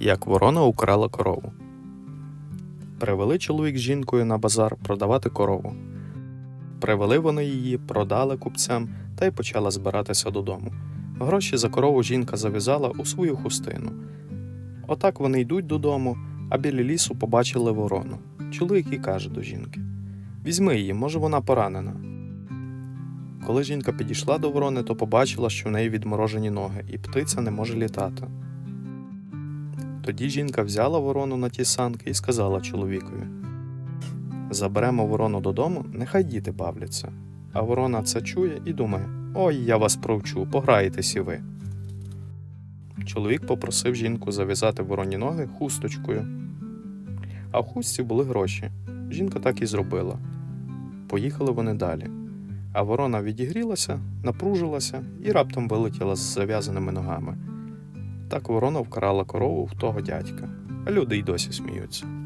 Як ворона украла корову. Привели чоловік з жінкою на базар продавати корову. Привели вони її, продали купцям та й почала збиратися додому. Гроші за корову жінка зав'язала у свою хустину. Отак вони йдуть додому, а біля лісу побачили ворону. Чоловік і каже до жінки: Візьми її, може, вона поранена. Коли жінка підійшла до ворони, то побачила, що в неї відморожені ноги, і птиця не може літати. Тоді жінка взяла ворону на ті санки і сказала чоловікові: Заберемо ворону додому, нехай діти бавляться. А ворона це чує і думає: Ой, я вас провчу, пограєтесь і ви. Чоловік попросив жінку зав'язати вороні ноги хусточкою. А в хустці були гроші. Жінка так і зробила. Поїхали вони далі. А ворона відігрілася, напружилася і раптом вилетіла з зав'язаними ногами. Так ворона вкрала корову в того дядька, а люди й досі сміються.